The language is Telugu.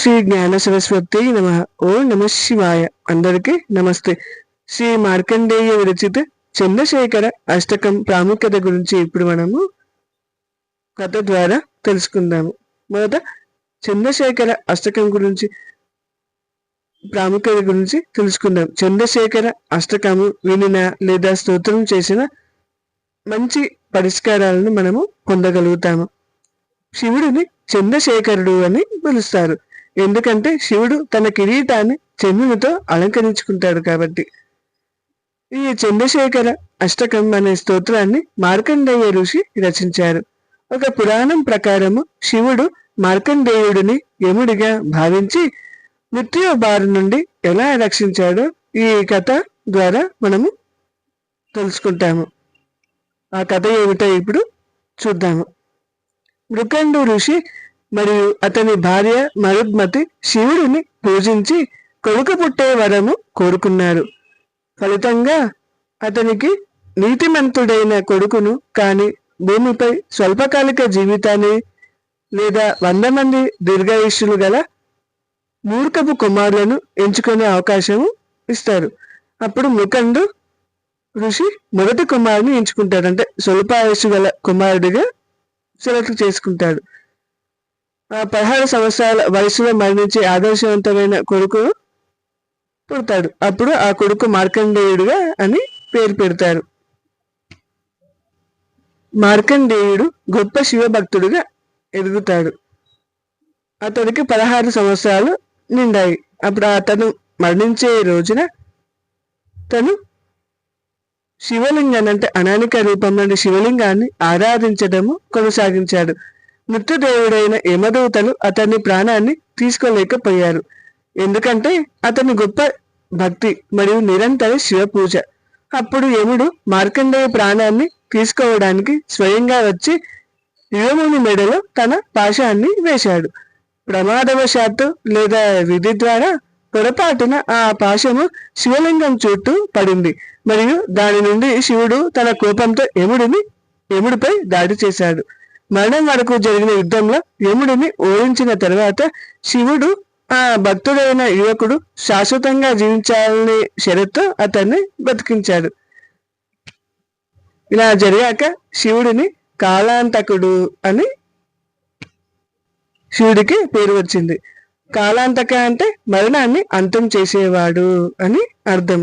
శ్రీ జ్ఞాన సరస్వతి నమ. ఓ నమ శివాయ. అందరికీ నమస్తే. శ్రీ మార్కండేయ విరచిత చంద్రశేఖర అష్టకం ప్రాముఖ్యత గురించి ఇప్పుడు మనము కథ ద్వారా తెలుసుకుందాము. మొదట చంద్రశేఖర అష్టకం గురించి ప్రాముఖ్యత గురించి తెలుసుకుందాం. చంద్రశేఖర అష్టకము వినిన లేదా స్తోత్రం చేసిన మంచి పరిష్కారాలను మనము పొందగలుగుతాము. శివుడిని చంద్రశేఖరుడు అని పిలుస్తారు. ఎందుకంటే శివుడు తన కిరీటాన్ని చంద్రునితో అలంకరించుకుంటాడు కాబట్టి. ఈ చంద్రశేఖర అష్టకం అనే స్తోత్రాన్ని మార్కండేయ ఋషి రచించారు. ఒక పురాణం ప్రకారము శివుడు మార్కండేయుడిని యముడిగా భావించి మృత్యు బారి నుండి ఎలా రక్షించాడో ఈ కథ ద్వారా మనము తెలుసుకుంటాము. ఆ కథ ఏమిటో ఇప్పుడు చూద్దాము. మృకండు ఋషి మరియు అతని భార్య మరుద్మతి శివుడిని పూజించి కొడుకు పుట్టే వరము కోరుకున్నారు. ఫలితంగా అతనికి నీతిమంతుడైన కొడుకును కాని భూమిపై స్వల్పకాలిక జీవితాన్ని లేదా వంద మంది దీర్ఘాయుష్యులు గల మూర్ఖపు కుమారులను ఎంచుకునే అవకాశం ఇస్తారు. అప్పుడు ముఖండు ఋషి మొదటి కుమారుని ఎంచుకుంటాడు. అంటే స్వల్పాయుషు గల కుమారుడిగా సెలెక్ట్ చేసుకుంటాడు. పదహారు సంవత్సరాల వయసులో మరణించే ఆదర్శవంతమైన కొడుకు పుడతాడు. అప్పుడు ఆ కొడుకు మార్కండేయుడుగా అని పేరు పెడతారు. మార్కండేయుడు గొప్ప శివభక్తుడుగా ఎదుగుతాడు. అతడికి పదహారు సంవత్సరాలు నిండాయి. అప్పుడు అతను మరణించే రోజున తను శివలింగాన్ని అంటే అనానిక రూపంలోని శివలింగాన్ని ఆరాధించడము కొనసాగించాడు. నృత్యదేవుడైన యమదూతలు అతని ప్రాణాన్ని తీసుకోలేకపోయారు. ఎందుకంటే అతని గొప్ప భక్తి మరియు నిరంతర శివ పూజ అప్పుడు యముడు మార్కండేయ ప్రాణాన్ని తీసుకోవడానికి స్వయంగా వచ్చి యువముని మెడలో తన పాశాన్ని వేశాడు. ప్రమాదవశాత్తు లేదా విధి ద్వారా పొరపాటున ఆ పాశము శివలింగం చుట్టూ పడింది మరియు దాని నుండి శివుడు తన కోపంతో యముడిని యముడిపై దాడి చేశాడు. మరణం వరకు జరిగిన యుద్ధంలో యముడిని ఓడించిన తర్వాత శివుడు ఆ భక్తుడైన యువకుడు శాశ్వతంగా జీవించాలనే షరతు అతన్ని బతికించాడు. ఇలా జరిగాక శివుడిని కాలాంతకుడు అని శివుడికి పేరు వచ్చింది. కాలాంతక అంటే మరణాన్ని అంతం చేసేవాడు అని అర్థం.